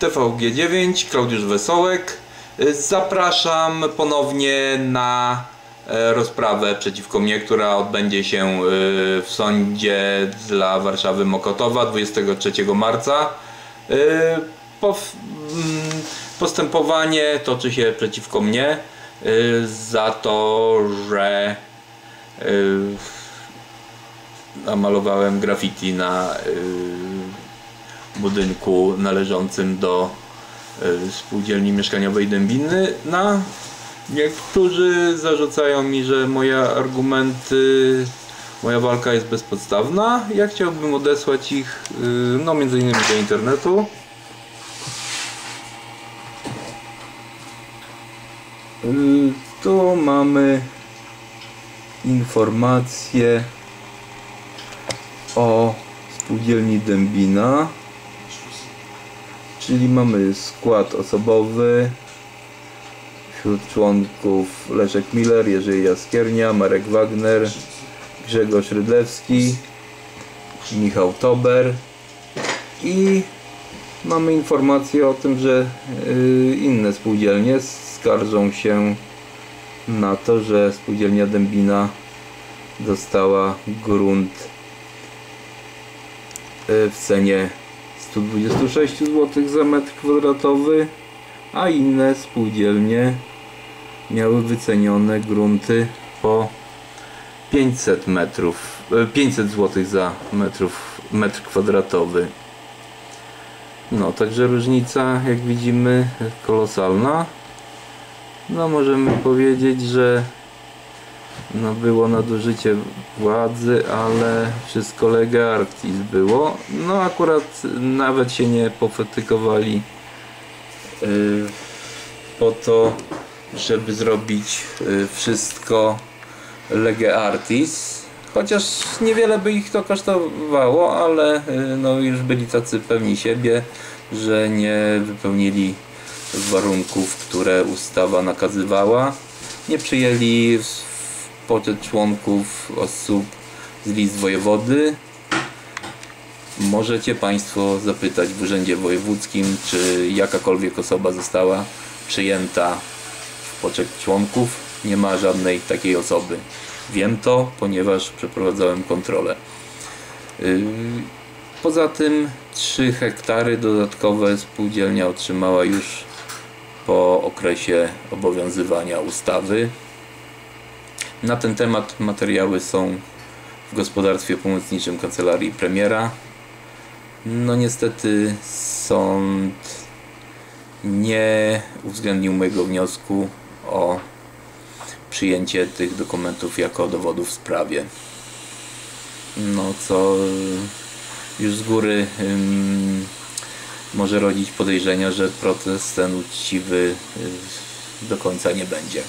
TVG9, Klaudiusz Wesołek. Y, Zapraszam ponownie na e, rozprawę przeciwko mnie, która odbędzie się y, w sądzie dla Warszawy Mokotowa 23 marca. Y, mm, Postępowanie toczy się przeciwko mnie za to, że namalowałem graffiti na budynku należącym do y, spółdzielni mieszkaniowej Dębiny. Na niektórzy zarzucają mi, że moje argumenty, moja walka jest bezpodstawna. Ja chciałbym odesłać ich y, no między innymi do internetu. Y, Tu mamy informacje o spółdzielni Dębina. Czyli mamy skład osobowy. Wśród członków Leszek Miller, Jerzy Jaskiernia, Marek Wagner, Grzegorz Rydlewski, Michał Tober i mamy informację o tym, że y, inne spółdzielnie skarżą się na to, że spółdzielnia Dębina dostała grunt y, w cenie 126 zł za metr kwadratowy, a inne spółdzielnie miały wycenione grunty po 500 metrów, y, 500 zł za metrów, metr kwadratowy. No, także różnica, jak widzimy, kolosalna. No, możemy powiedzieć, że no, było nadużycie władzy, ale wszystko lega artis było. No, akurat nawet się nie pofetykowali yy, po to, żeby zrobić yy, wszystko lege artis. Chociaż niewiele by ich to kosztowało, ale yy, no, już byli tacy pewni siebie, że nie wypełnili warunków, które ustawa nakazywała. Nie przyjęli poczet członków osób z list wojewody. Możecie Państwo zapytać w Urzędzie Wojewódzkim, czy jakakolwiek osoba została przyjęta w poczet członków. Nie ma żadnej takiej osoby. Wiem to, ponieważ przeprowadzałem kontrolę. Yy, Poza tym 3 hektary dodatkowe spółdzielnia otrzymała już po okresie obowiązywania ustawy. Na ten temat materiały są w gospodarstwie pomocniczym kancelarii premiera. No niestety sąd nie uwzględnił mojego wniosku o przyjęcie tych dokumentów jako dowodów w sprawie. No co już z góry ym, może rodzić podejrzenia, że protest ten uczciwy y, do końca nie będzie.